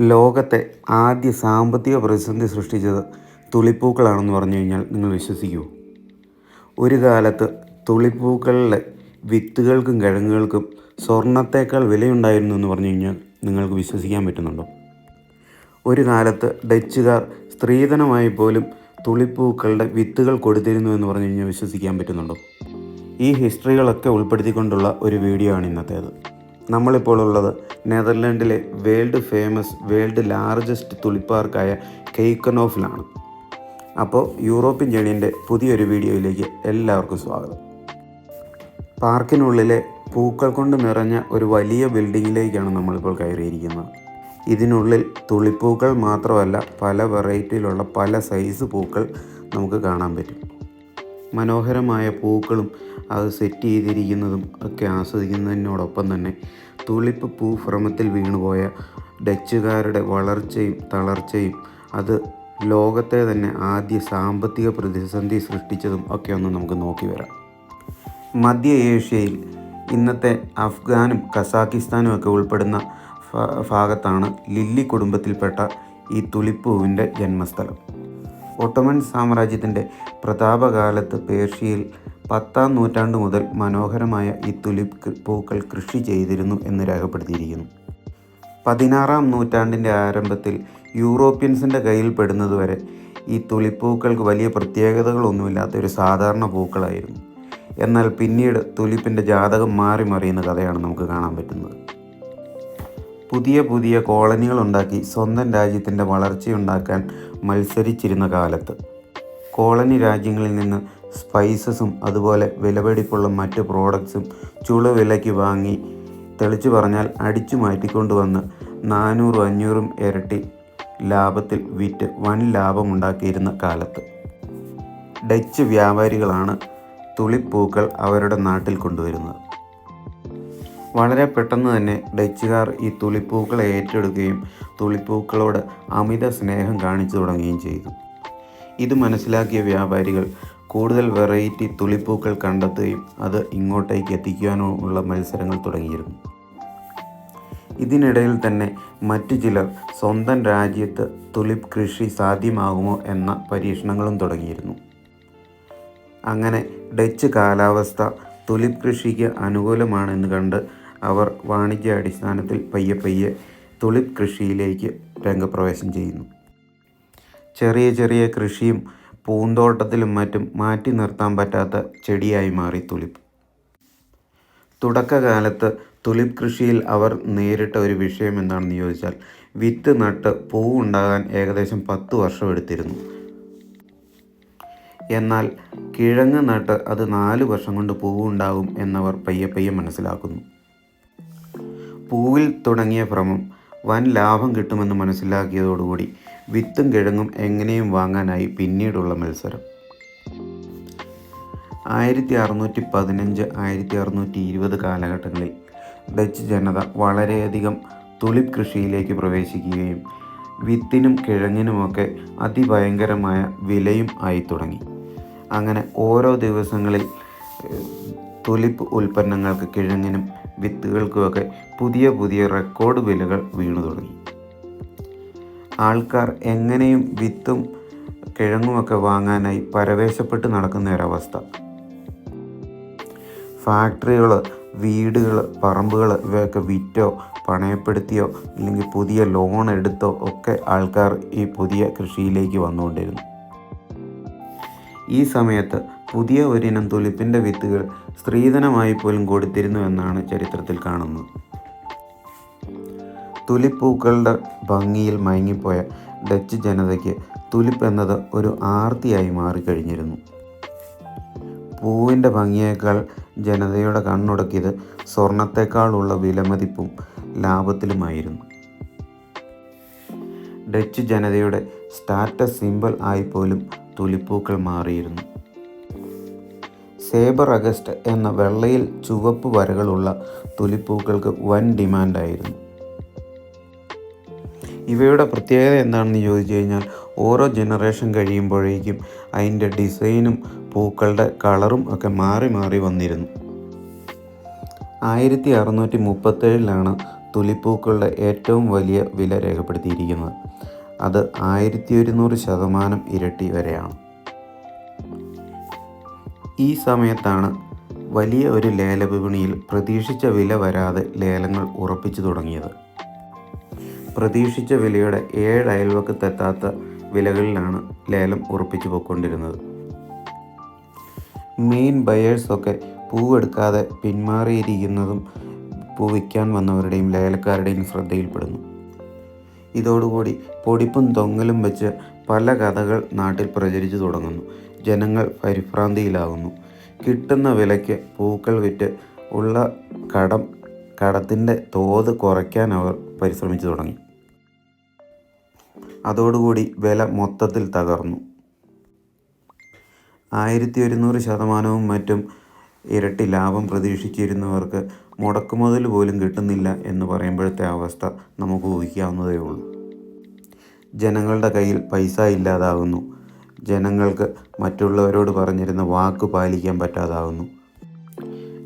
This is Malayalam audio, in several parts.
ലോകത്തെ ആദ്യ സാമ്പത്തിക പ്രതിസന്ധി സൃഷ്ടിച്ചത് തുളിപ്പൂക്കളാണെന്ന് പറഞ്ഞു കഴിഞ്ഞാൽ നിങ്ങൾ വിശ്വസിക്കുമോ ഒരു കാലത്ത് തുളിപ്പൂക്കളിലെ വിത്തുകൾക്കും കിഴങ്ങുകൾക്കും സ്വർണത്തേക്കാൾ വിലയുണ്ടായിരുന്നു എന്ന് പറഞ്ഞു കഴിഞ്ഞാൽ നിങ്ങൾക്ക് വിശ്വസിക്കാൻ പറ്റുന്നുണ്ടോ? ഒരു കാലത്ത് ഡച്ചുകാർ സ്ത്രീധനമായി പോലും തുളിപ്പൂക്കളുടെ വിത്തുകൾ കൊടുത്തിരുന്നു എന്ന് പറഞ്ഞു കഴിഞ്ഞാൽ വിശ്വസിക്കാൻ പറ്റുന്നുണ്ടോ? ഈ ഹിസ്റ്ററികളൊക്കെ ഉൾപ്പെടുത്തിക്കൊണ്ടുള്ള ഒരു വീഡിയോ ആണ് ഇന്നത്തേത്. നമ്മളിപ്പോൾ ഉള്ളത് നെതർലാൻഡിലെ വേൾഡ് ഫേമസ് വേൾഡ് ലാർജസ്റ്റ് തുളിപ്പാർക്കായ കെയ്ക്കനോഫിലാണ്. അപ്പോൾ യൂറോപ്യൻ ജേണിന്റെ പുതിയൊരു വീഡിയോയിലേക്ക് എല്ലാവർക്കും സ്വാഗതം. പാർക്കിനുള്ളിലെ പൂക്കൾ കൊണ്ട് നിറഞ്ഞ ഒരു വലിയ ബിൽഡിങ്ങിലേക്കാണ് നമ്മളിപ്പോൾ കയറിയിരിക്കുന്നത്. ഇതിനുള്ളിൽ തുളിപ്പൂക്കൾ മാത്രമല്ല പല വെറൈറ്റിയിലുള്ള പല സൈസ് പൂക്കൾ നമുക്ക് കാണാൻ പറ്റും. മനോഹരമായ പൂക്കളും അത് സെറ്റ് ചെയ്തിരിക്കുന്നതും ഒക്കെ ആസ്വദിക്കുന്നതിനോടൊപ്പം തന്നെ തുളിപ്പ് പൂ ഭ്രമത്തിൽ വീണുപോയ ഡച്ചുകാരുടെ വളർച്ചയും തളർച്ചയും അത് ലോകത്തെ തന്നെ ആദ്യ സാമ്പത്തിക പ്രതിസന്ധി സൃഷ്ടിച്ചതും ഒക്കെ ഒന്ന് നമുക്ക് നോക്കി വരാം. മധ്യ ഏഷ്യയിൽ ഇന്നത്തെ അഫ്ഗാനും കസാക്കിസ്ഥാനും ഒക്കെ ഉൾപ്പെടുന്ന ഭാഗത്താണ് ലില്ലി കുടുംബത്തിൽപ്പെട്ട ഈ തുലിപ്പൂവിന്റെ ജന്മസ്ഥലം. ഒട്ടോമൻ സാമ്രാജ്യത്തിന്റെ പ്രതാപകാലത്ത് പേർഷ്യയിൽ പത്താം നൂറ്റാണ്ട് മുതൽ മനോഹരമായ ഈ തുലിപ് പൂക്കൾ കൃഷി ചെയ്തിരുന്നു എന്ന് രേഖപ്പെടുത്തിയിരിക്കുന്നു. പതിനാറാം നൂറ്റാണ്ടിന്റെ ആരംഭത്തിൽ യൂറോപ്യൻസിന്റെ കയ്യിൽ പെടുന്നതുവരെ ഈ തുലിപ്പൂക്കൾക്ക് വലിയ പ്രത്യേകതകളൊന്നുമില്ലാത്ത ഒരു സാധാരണ പൂക്കളായിരുന്നു. എന്നാൽ പിന്നീട് തുലിപ്പിന്റെ ജാതകം മാറി മറിയുന്ന കഥയാണ് നമുക്ക് കാണാൻ പറ്റുന്നത്. പുതിയ പുതിയ കോളനികൾ ഉണ്ടാക്കി സ്വന്തം രാജ്യത്തിന്റെ വളർച്ചയുണ്ടാക്കാൻ മത്സരിച്ചിരുന്ന കാലത്ത്. കോളനി രാജ്യങ്ങളിൽ നിന്ന് സ്പൈസസും അതുപോലെ വിലപിടിപ്പുള്ള മറ്റ് പ്രോഡക്ട്സും ചുള വിലയ്ക്ക് വാങ്ങി തെളിച്ചു പറഞ്ഞാൽ അടിച്ചു മാറ്റിക്കൊണ്ടുവന്ന് നാനൂറും അഞ്ഞൂറും ഇരട്ടി ലാഭത്തിൽ വിറ്റ് വൻ ലാഭമുണ്ടാക്കിയിരുന്ന കാലത്ത്. ഡച്ച് വ്യാപാരികളാണ് തുളിപ്പൂക്കൾ അവരുടെ നാട്ടിൽ കൊണ്ടുവരുന്നത്. വളരെ പെട്ടെന്ന് തന്നെ ഡച്ചുകാർ ഈ തുളിപ്പൂക്കളെ ഏറ്റെടുക്കുകയും തുളിപ്പൂക്കളോട് അമിത സ്നേഹം കാണിച്ചു തുടങ്ങുകയും ചെയ്തു. ഇത് മനസ്സിലാക്കിയ വ്യാപാരികൾ കൂടുതൽ വെറൈറ്റി തുളിപ്പൂക്കൾ കണ്ടെത്തുകയും അത് ഇങ്ങോട്ടേക്ക് എത്തിക്കുവാനുള്ള മത്സരങ്ങൾ തുടങ്ങിയിരുന്നു. ഇതിനിടയിൽ തന്നെ മറ്റു ചിലർ സ്വന്തം രാജ്യത്ത് തുലിപ്പ് കൃഷി സാധ്യമാകുമോ എന്ന പരീക്ഷണങ്ങളും തുടങ്ങിയിരുന്നു. അങ്ങനെ ഡച്ച് കാലാവസ്ഥ തുലിപ്പ് കൃഷിക്ക് അനുകൂലമാണെന്ന് കണ്ട് അവർ വാണിജ്യ അടിസ്ഥാനത്തിൽ പയ്യെ പയ്യെ തുളിപ് കൃഷിയിലേക്ക് രംഗപ്രവേശം ചെയ്യുന്നു. ചെറിയ ചെറിയ കൃഷിയും പൂന്തോട്ടത്തിലും മറ്റും മാറ്റി നിർത്താൻ പറ്റാത്ത ചെടിയായി മാറി തുലിപ്പ് തുടക്കകാലത്ത് തുലിപ്പ് കൃഷിയിൽ അവർ നേരിട്ട ഒരു വിഷയം എന്താണെന്ന് ചോദിച്ചാൽ വിത്ത് നട്ട് പൂ ഉണ്ടാകാൻ ഏകദേശം പത്ത് വർഷം എടുത്തിരുന്നു. എന്നാൽ കിഴങ്ങ് നട്ട് അത് നാല് വർഷം കൊണ്ട് പൂവുണ്ടാകും എന്നവർ പയ്യെ പയ്യെ മനസ്സിലാക്കുന്നു. പൂവിൽ തുടങ്ങിയ ഭ്രമം വൻ ലാഭം കിട്ടുമെന്ന് മനസ്സിലാക്കിയതോടുകൂടി വിത്തും കിഴങ്ങും എങ്ങനെയും വാങ്ങാനായി പിന്നീടുള്ള മത്സരം. ആയിരത്തി അറുന്നൂറ്റി പതിനഞ്ച് ആയിരത്തി അറുന്നൂറ്റി ഇരുപത് കാലഘട്ടങ്ങളിൽ ഡച്ച് ജനത വളരെയധികം തുളിപ് കൃഷിയിലേക്ക് പ്രവേശിക്കുകയും വിത്തിനും കിഴങ്ങിനുമൊക്കെ അതിഭയങ്കരമായ വിലയും ആയി തുടങ്ങി. അങ്ങനെ ഓരോ ദിവസങ്ങളിൽ തുലിപ്പ് ഉൽപ്പന്നങ്ങൾക്ക് കിഴങ്ങിനും വിത്തുകൾക്കുമൊക്കെ പുതിയ പുതിയ റെക്കോർഡ് വിലകൾ വീണു തുടങ്ങി. ആൾക്കാർ എങ്ങനെയും വിത്തും കിഴങ്ങുമൊക്കെ വാങ്ങാനായി പരവേശപ്പെട്ട് നടക്കുന്ന ഒരവസ്ഥ. ഫാക്ടറികൾ വീടുകൾ പറമ്പുകൾ ഇവയൊക്കെ വിറ്റോ പണയപ്പെടുത്തിയോ അല്ലെങ്കിൽ പുതിയ ലോൺ എടുത്തോ ഒക്കെ ആൾക്കാർ ഈ പുതിയ കൃഷിയിലേക്ക് വന്നുകൊണ്ടിരുന്നു. ഈ സമയത്ത് പുതിയ ഒരിനം തുലിപ്പിന്റെ വിത്തുകൾ സ്ത്രീധനമായി പോലും കൊടുത്തിരുന്നു എന്നാണ് ചരിത്രത്തിൽ കാണുന്നത്. തുലിപ്പൂക്കളുടെ ഭംഗിയിൽ മയങ്ങിപ്പോയ ഡച്ച് ജനതയ്ക്ക് തുലിപ്പ് എന്നത് ഒരു ആർത്തിയായി മാറിക്കഴിഞ്ഞിരുന്നു. പൂവിന്റെ ഭംഗിയേക്കാൾ ജനതയുടെ കണ്ണുടക്കിയത് സ്വർണത്തെക്കാളുള്ള വിലമതിപ്പും ലാഭത്തിലുമായിരുന്നു. ഡച്ച് ജനതയുടെ സ്റ്റാറ്റസ് സിമ്പിൾ ആയി പോലും തുലിപ്പൂക്കൾ മാറിയിരുന്നു. സേബർ അഗസ്റ്റ് എന്ന വെള്ളയിൽ ചുവപ്പ് വരകളുള്ള തുലിപ്പൂക്കൾക്ക് വൻ ഡിമാൻഡായിരുന്നു. ഇവയുടെ പ്രത്യേകത എന്താണെന്ന് ചോദിച്ചു കഴിഞ്ഞാൽ ഓരോ ജനറേഷൻ കഴിയുമ്പോഴേക്കും അതിന്റെ ഡിസൈനും പൂക്കളുടെ കളറും ഒക്കെ മാറി മാറി വന്നിരുന്നു. ആയിരത്തി അറുന്നൂറ്റി മുപ്പത്തേഴിലാണ് തുലിപ്പൂക്കളുടെ ഏറ്റവും വലിയ വില രേഖപ്പെടുത്തിയിരിക്കുന്നത്. അത് ആയിരത്തി ഒരുന്നൂറ് ശതമാനം ഇരട്ടി വരെയാണ്. ഈ സമയത്താണ് വലിയ ഒരു ലേല വിപണിയിൽ പ്രതീക്ഷിച്ച വില വരാതെ ലേലങ്ങൾ ഉറപ്പിച്ചു തുടങ്ങിയത്. പ്രതീക്ഷിച്ച വിലയുടെ ഏഴ് അയൽവക്കത്തെത്താത്ത വിലകളിലാണ് ലേലം ഉറപ്പിച്ചു പോയിക്കൊണ്ടിരുന്നത്. മെയിൻ ബയേഴ്സൊക്കെ പൂവെടുക്കാതെ പിന്മാറിയിരിക്കുന്നതും പൂ വിൽക്കാൻ വന്നവരുടെയും ലേലക്കാരുടെയും ശ്രദ്ധയിൽപ്പെടുന്നു. ഇതോടുകൂടി പൊടിപ്പും തൊങ്ങലും വെച്ച് പല കഥകൾ നാട്ടിൽ പ്രചരിച്ചു തുടങ്ങുന്നു. ജനങ്ങൾ പരിഭ്രാന്തിയിലാകുന്നു. കിട്ടുന്ന വിലയ്ക്ക് പൂക്കൾ വിറ്റ് ഉള്ള കടം കടത്തിന്റെ തോത് കുറയ്ക്കാൻ അവർ പരിശ്രമിച്ചു തുടങ്ങി. അതോടുകൂടി വില മൊത്തത്തിൽ തകർന്നു. ആയിരത്തി ഒരുന്നൂറ് ശതമാനവും മറ്റും ഇരട്ടി ലാഭം പ്രതീക്ഷിച്ചിരുന്നവർക്ക് മുടക്കുമുതൽ പോലും കിട്ടുന്നില്ല എന്ന് പറയുമ്പോഴത്തെ അവസ്ഥ നമുക്ക് ഊഹിക്കാവുന്നതേ ഉള്ളൂ ജനങ്ങളുടെ കയ്യിൽ പൈസ ഇല്ലാതാകുന്നു. ജനങ്ങൾക്ക് മറ്റുള്ളവരോട് പറഞ്ഞിരുന്ന വാക്ക് പാലിക്കാൻ പറ്റാതാകുന്നു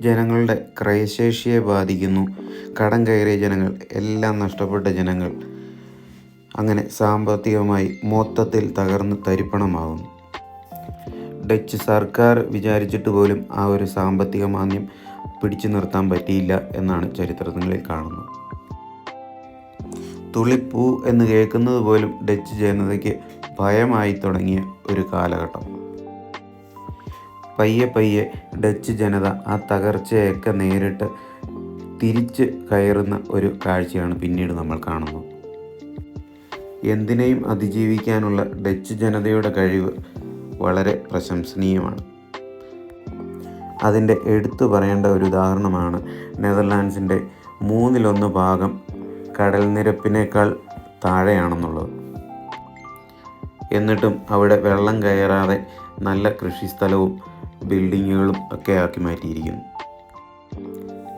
ജനങ്ങളുടെ ക്രയശേഷിയെ ബാധിക്കുന്നു. കടം കയറിയ ജനങ്ങൾ എല്ലാം നഷ്ടപ്പെട്ട ജനങ്ങൾ അങ്ങനെ സാമ്പത്തികമായി മൊത്തത്തിൽ തകർന്ന് തരിപ്പണമാകുന്നു ഡച്ച് സർക്കാർ വിചാരിച്ചിട്ട് പോലും ആ ഒരു സാമ്പത്തിക മാന്യം പിടിച്ചു നിർത്താൻ പറ്റിയില്ല എന്നാണ് ചരിത്രങ്ങളിൽ കാണുന്നത്. തുളിപ്പൂ എന്ന് കേൾക്കുന്നത് പോലും ഡച്ച് ജനതയ്ക്ക് ഭയമായി തുടങ്ങിയ ഒരു കാലഘട്ടം. പയ്യെ പയ്യെ ഡച്ച് ജനത ആ തകർച്ചയൊക്കെ നേരിട്ട് തിരിച്ച് കയറുന്ന ഒരു കാഴ്ചയാണ് പിന്നീട് നമ്മൾ കാണുന്നത്. എന്തിനേയും അതിജീവിക്കാനുള്ള ഡച്ച് ജനതയുടെ കഴിവ് വളരെ പ്രശംസനീയമാണ്. അതിന്റെ എടുത്തു പറയേണ്ട ഒരു ഉദാഹരണമാണ് നെതർലാൻഡ്സിന്റെ മൂന്നിലൊന്ന് ഭാഗം കടൽ നിരപ്പിനേക്കാൾ താഴെയാണെന്നുള്ളത്. എന്നിട്ടും അവിടെ വെള്ളം കയറാതെ നല്ല കൃഷിസ്ഥലവും ബിൽഡിങ്ങുകളും ഒക്കെ ആക്കി മാറ്റിയിരിക്കുന്നു.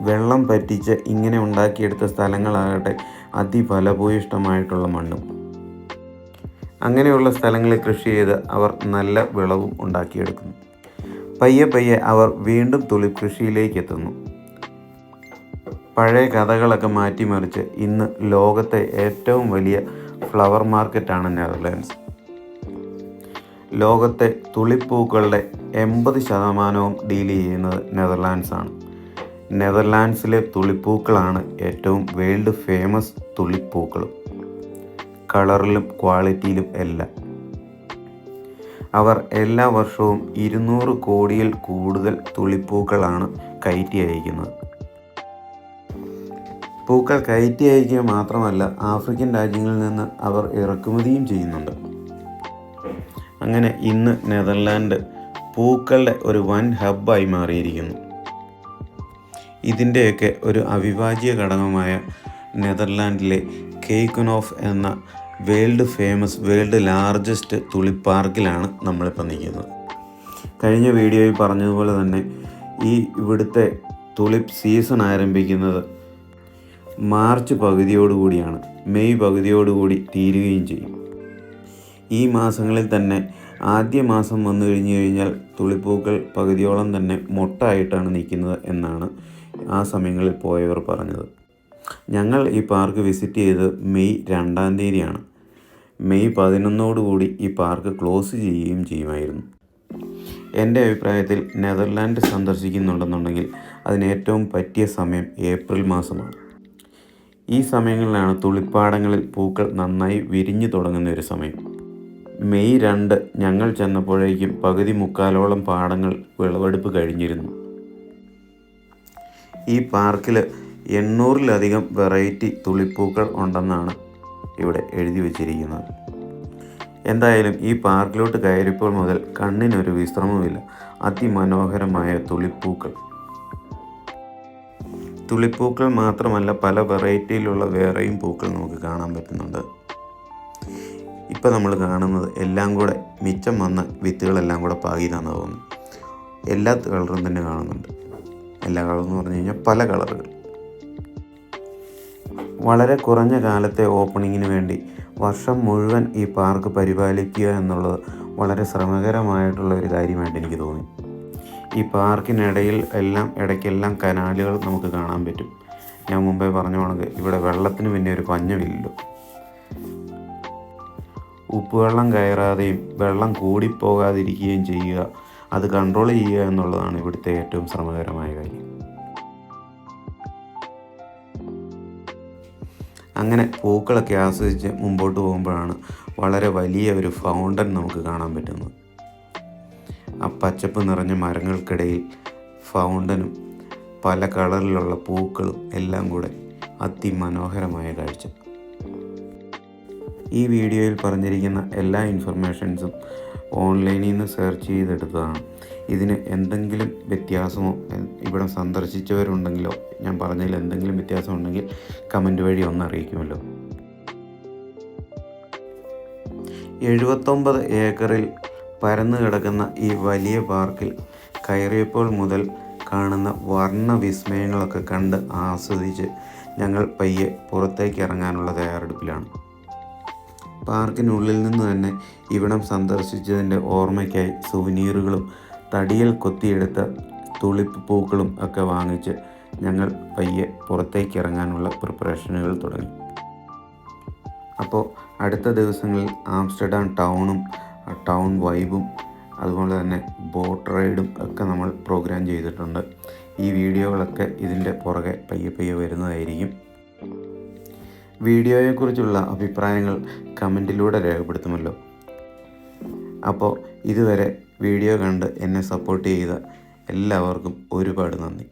വെള്ളം പറ്റിച്ച് ഇങ്ങനെ ഉണ്ടാക്കിയെടുത്ത സ്ഥലങ്ങളാകട്ടെ അതിഫലഭൂയിഷ്ടമായിട്ടുള്ള മണ്ണും. അങ്ങനെയുള്ള സ്ഥലങ്ങളിൽ കൃഷി ചെയ്ത് അവർ നല്ല വിളവും ഉണ്ടാക്കിയെടുക്കുന്നു. പയ്യെ പയ്യെ അവർ വീണ്ടും തുളി കൃഷിയിലേക്ക് എത്തുന്നു പഴയ കഥകളൊക്കെ മാറ്റിമറിച്ച് ഇന്ന് ലോകത്തെ ഏറ്റവും വലിയ ഫ്ലവർ മാർക്കറ്റാണ് നെതർലാൻഡ്സ്. ലോകത്തെ തുളിപ്പൂക്കളുടെ എൺപത് ശതമാനവും ഡീൽ ചെയ്യുന്നത് നെതർലാൻഡ്സാണ് നെതർലാൻഡ്സിലെ തുളിപ്പൂക്കളാണ് ഏറ്റവും വേൾഡ് ഫേമസ് തുളിപ്പൂക്കളും കളറിലും ക്വാളിറ്റിയിലും എല്ലാം. അവർ എല്ലാ വർഷവും ഇരുന്നൂറ് കോടിയിൽ കൂടുതൽ തുളിപ്പൂക്കളാണ് കയറ്റി അയക്കുന്നത്. പൂക്കൾ കയറ്റി അയക്കുക മാത്രമല്ല ആഫ്രിക്കൻ രാജ്യങ്ങളിൽ നിന്ന് അവർ ഇറക്കുമതിയും ചെയ്യുന്നുണ്ട്. അങ്ങനെ ഇന്ന് നെതർലാൻഡ് പൂക്കളുടെ ഒരു വൻ ഹബ്ബായി മാറിയിരിക്കുന്നു. ഇതിന്റെയൊക്കെ ഒരു അവിഭാജ്യ ഘടകമായ നെതർലാൻഡിലെ കേക്കനോഫ് എന്ന വേൾഡ് ഫേമസ് വേൾഡ് ലാർജസ്റ്റ് തുളിപ്പാർക്കിലാണ് നമ്മളിപ്പോൾ നിൽക്കുന്നത്. കഴിഞ്ഞ വീഡിയോയിൽ പറഞ്ഞതുപോലെ തന്നെ ഈ ഇവിടുത്തെ തുളിപ്പ് സീസൺ ആരംഭിക്കുന്നത് മാർച്ച് പകുതിയോടുകൂടിയാണ്. മെയ് പകുതിയോടുകൂടി തീരുകയും ചെയ്യും. ഈ മാസങ്ങളിൽ തന്നെ ആദ്യ മാസം വന്നു കഴിഞ്ഞു കഴിഞ്ഞാൽ തുളിപ്പൂക്കൾ പകുതിയോളം തന്നെ മൊട്ടായിട്ടാണ് നിൽക്കുന്നത് എന്നാണ് ആ സമയങ്ങളിൽ പോയവർ പറഞ്ഞത്. ഞങ്ങൾ ഈ പാർക്ക് വിസിറ്റ് ചെയ്തത് മെയ് രണ്ടാം തീയതിയാണ്. മെയ് പതിനൊന്നോടുകൂടി ഈ പാർക്ക് ക്ലോസ് ചെയ്യുകയും ചെയ്യുമായിരുന്നു. എന്റെ അഭിപ്രായത്തിൽ നെതർലാൻഡ് സന്ദർശിക്കുന്നുണ്ടെന്നുണ്ടെങ്കിൽ അതിന് ഏറ്റവും പറ്റിയ സമയം ഏപ്രിൽ മാസമാണ്. ഈ സമയങ്ങളിലാണ് തുളിപ്പാടങ്ങളിൽ പൂക്കൾ നന്നായി വിരിഞ്ഞു തുടങ്ങുന്ന ഒരു സമയം. മെയ് രണ്ട് ഞങ്ങൾ ചെന്നപ്പോഴേക്കും പകുതി മുക്കാലോളം പാടങ്ങൾ വിളവെടുപ്പ് കഴിഞ്ഞിരുന്നു. ഈ പാർക്കിൽ എണ്ണൂറിലധികം വെറൈറ്റി തുളിപ്പൂക്കൾ ഉണ്ടെന്നാണ് ഇവിടെ എഴുതി വച്ചിരിക്കുന്നത്. എന്തായാലും ഈ പാർക്കിലോട്ട് കയറിയപ്പോൾ മുതൽ കണ്ണിനൊരു വിശ്രമമില്ല അതിമനോഹരമായ തുളിപ്പൂക്കൾ. തുളിപ്പൂക്കൾ മാത്രമല്ല പല വെറൈറ്റിയിലുള്ള വേറെയും പൂക്കൾ നമുക്ക് കാണാൻ പറ്റുന്നുണ്ട്. ഇപ്പം നമ്മൾ കാണുന്നത് എല്ലാം കൂടെ മിച്ചം വന്ന വിത്തുകളെല്ലാം കൂടെ പാകിയതാണെന്ന് തോന്നുന്നു. എല്ലാ കളറും തന്നെ കാണുന്നുണ്ട്. എല്ലാ കളറും എന്ന് പറഞ്ഞു കഴിഞ്ഞാൽ പല കളറുകൾ. വളരെ കുറഞ്ഞ കാലത്തെ ഓപ്പണിങ്ങിന് വേണ്ടി വർഷം മുഴുവൻ ഈ പാർക്ക് പരിപാലിക്കുക എന്നുള്ളത് വളരെ ശ്രമകരമായിട്ടുള്ള ഒരു കാര്യമായിട്ട് എനിക്ക് തോന്നി. ഈ പാർക്കിനിടയിൽ എല്ലാം ഇടയ്ക്കെല്ലാം കനാലുകൾ നമുക്ക് കാണാൻ പറ്റും. ഞാൻ മുമ്പേ പറഞ്ഞ കണക്ക് ഇവിടെ വെള്ളത്തിന് പിന്നെ ഒരു പഞ്ഞമില്ലല്ലോ. ഉപ്പുവെള്ളം കയറാതെയും വെള്ളം കൂടിപ്പോകാതിരിക്കുകയും ചെയ്യുക. അത് കൺട്രോൾ ചെയ്യുക എന്നുള്ളതാണ് ഇവിടുത്തെ ഏറ്റവും ശ്രമകരമായ കാര്യം. അങ്ങനെ പൂക്കളൊക്കെ ആസ്വദിച്ച് മുമ്പോട്ട് പോകുമ്പോഴാണ് വളരെ വലിയ ഒരു ഫൗണ്ടൻ നമുക്ക് കാണാൻ പറ്റുന്നത്. ആ പച്ചപ്പ് നിറഞ്ഞ മരങ്ങൾക്കിടയിൽ ഫൗണ്ടനും പല കളറിലുള്ള പൂക്കളും എല്ലാം കൂടെ അതിമനോഹരമായ കാഴ്ച. ഈ വീഡിയോയിൽ പറഞ്ഞിരിക്കുന്ന എല്ലാ ഇൻഫർമേഷൻസും ഓൺലൈനിൽ നിന്ന് സെർച്ച് ചെയ്തെടുത്തതാണ്. ഇതിന് എന്തെങ്കിലും വ്യത്യാസമോ ഇവിടെ സന്ദർശിച്ചവരുണ്ടെങ്കിലോ ഞാൻ പറഞ്ഞതിൽ എന്തെങ്കിലും വ്യത്യാസം ഉണ്ടെങ്കിൽ കമന്റ് വഴി ഒന്ന് അറിയിക്കുമല്ലോ. എഴുപത്തൊമ്പത് ഏക്കറിൽ പരന്നു കിടക്കുന്ന ഈ വലിയ പാർക്കിൽ കയറിയപ്പോൾ മുതൽ കാണുന്ന വർണ വിസ്മയങ്ങളൊക്കെ കണ്ട് ആസ്വദിച്ച് ഞങ്ങൾ പയ്യെ പുറത്തേക്ക് ഇറങ്ങാനുള്ള തയ്യാറെടുപ്പിലാണ്. പാർക്കിനുള്ളിൽ നിന്ന് തന്നെ ഇവിടം സന്ദർശിച്ചതിന്റെ ഓർമ്മയ്ക്കായി സുവനീറുകളും തടിയിൽ കൊത്തിയെടുത്ത തുളിപ്പ് പൂക്കളും ഒക്കെ വാങ്ങിച്ച് ഞങ്ങൾ പയ്യെ പുറത്തേക്ക് ഇറങ്ങാനുള്ള പ്രിപ്പറേഷനുകൾ തുടങ്ങി. അപ്പോൾ അടുത്ത ദിവസങ്ങളിൽ ആംസ്റ്റർഡാം ടൗണും ടൗൺ വൈബും അതുപോലെ തന്നെ ബോട്ട് റൈഡും ഒക്കെ നമ്മൾ പ്രോഗ്രാം ചെയ്തിട്ടുണ്ട്. ഈ വീഡിയോകളൊക്കെ ഇതിന്റെ പുറകെ പയ്യെ പയ്യെ വരുന്നതായിരിക്കും. വീഡിയോയെക്കുറിച്ചുള്ള അഭിപ്രായങ്ങൾ കമന്റിലൂടെ രേഖപ്പെടുത്തുമല്ലോ. അപ്പോൾ ഇതുവരെ വീഡിയോ കണ്ട് എന്നെ സപ്പോർട്ട് ചെയ്ത എല്ലാവർക്കും ഒരുപാട് നന്ദി.